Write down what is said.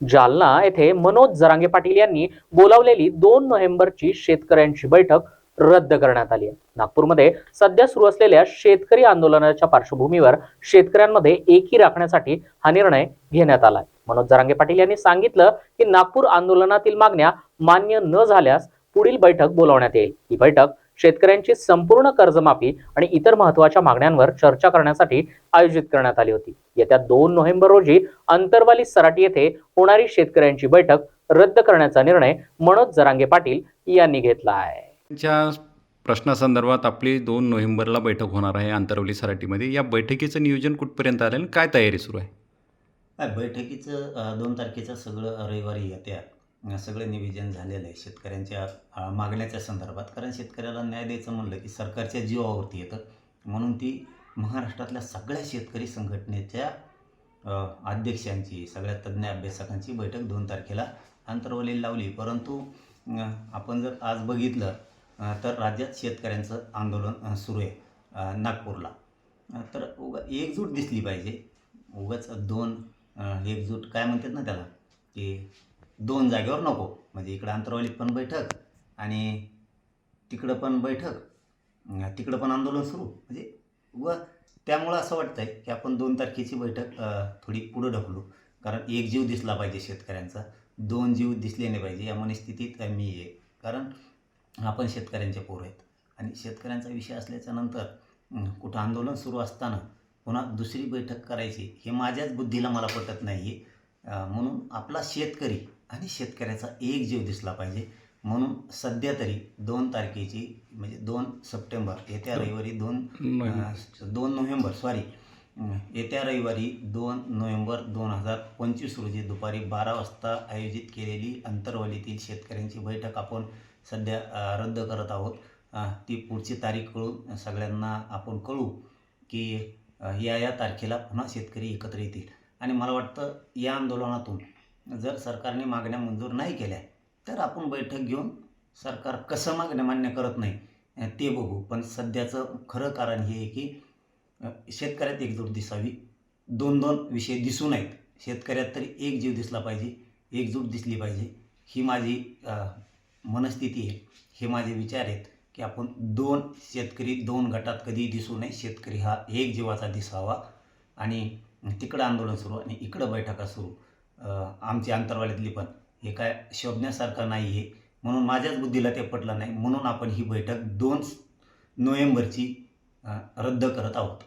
जालना येथे मनोज जरांगे पाटील यांनी बोलावलेली दोन नोव्हेंबरची शेतकऱ्यांची बैठक रद्द करण्यात आली आहे. नागपूरमध्ये सध्या सुरू असलेल्या शेतकरी आंदोलनाच्या पार्श्वभूमीवर शेतकऱ्यांमध्ये एकी राखण्यासाठी हा निर्णय घेण्यात आला मनोज जरांगे पाटील यांनी सांगितलं की नागपूर आंदोलनातील मागण्या मान्य न झाल्यास पुढील बैठक बोलावण्यात येईल. ही बैठक शेतकऱ्यांची संपूर्ण कर्जमाफी आणि इतर महत्त्वाच्या मागण्यांवर चर्चा करण्यासाठी आयोजित करण्यात आली होती. येत्या दोन नोव्हेंबर रोजी अंतरवाली सराटी येथे होणारी शेतकऱ्यांची बैठक रद्द करण्याचा निर्णय मनोज जरांगे पाटील यांनी घेतला आहे. प्रश्नासंदर्भात आपली दोन नोव्हेंबरला बैठक होणार आहे आंतरवली सराटीमध्ये. या बैठकीचं नियोजन कुठपर्यंत आलं आणि काय तयारी सुरू आहे? बैठकीचं दोन तारखेचं सगळं रविवारी येत्या. सगळं निवेदन झालेलं आहे शेतकऱ्यांच्या मागण्याच्या संदर्भात. कारण शेतकऱ्याला न्याय द्यायचं म्हणलं की सरकारच्या जीवावरती येतं. म्हणून ती महाराष्ट्रातल्या सगळ्या शेतकरी संघटनेच्या अध्यक्षांची सगळ्या तज्ज्ञ अभ्यासकांची बैठक दोन तारखेला अंतरवली लावली. परंतु आपण जर आज बघितलं तर राज्यात शेतकऱ्यांचं आंदोलन सुरू आहे नागपूरला. तर उगा एकजूट दिसली पाहिजे. उगाच दोन एकजूट काय म्हणतात ना त्याला की दोन जागेवर नको. म्हणजे इकडं अंतरवालीत पण बैठक आणि तिकडं पण बैठक. तिकडं पण आंदोलन सुरू. म्हणजे व त्यामुळं असं वाटतं आहे की आपण दोन तारखेची बैठक थोडी पुढं ढकलू. कारण एक जीव दिसला पाहिजे शेतकऱ्यांचा. दोन जीव दिसले नाही पाहिजे. या मनस्थितीत मी आहे. कारण आपण शेतकऱ्यांचे पोरं आहेत. आणि शेतकऱ्यांचा विषय असल्याच्या नंतर कुठं आंदोलन सुरू असताना पुन्हा दुसरी बैठक करायची हे माझ्याच बुद्धीला मला पटत नाही आहे म्हणून आपला शेतकरी आणि शेतकऱ्याचा एक जीव दिसला पाहिजे. म्हणून सध्या तरी दोन तारखेची म्हणजे दोन सप्टेंबर येत्या रविवारी दोन दोन नोव्हेंबर सॉरी येत्या रविवारी दोन नोव्हेंबर दोन हजार पंचवीस रोजी दुपारी बारा वाजता आयोजित केलेली अंतरवलीतील शेतकऱ्यांची बैठक आपण सध्या रद्द करत आहोत. ती पुढची तारीख कळून सगळ्यांना आपण कळू की या या तारखेला पुन्हा शेतकरी एकत्र येतील. आणि मला वाटतं या आंदोलनातून जर सरकारने मागण्या मंजूर नाही केल्या तर आपण बैठक घेऊन सरकार कसं मागण्या मान्य करत नाही ते बघू. पण सध्याचं खरं कारण हे आहे की शेतकऱ्यात एकजूट दिसावी. दोन दोन विषय दिसू नयेत. शेतकऱ्यात तरी एक जीव दिसला पाहिजे एकजूट दिसली पाहिजे. ही माझी मनस्थिती आहे. हे माझे विचार आहेत की आपण दोन शेतकरी दोन गटात कधी दिसू नये. शेतकरी हा एक जीवाचा दिसावा. आणि तिकडं आंदोलन सुरू आणि इकडं बैठका सुरू. आमची अंतरवाल्यातली पण. हे काय शोभण्यासारखं नाही आहे म्हणून माझ्याच बुद्धीला ते पटलं नाही. म्हणून आपण ही बैठक दोन नोव्हेंबरची रद्द करत आहोत.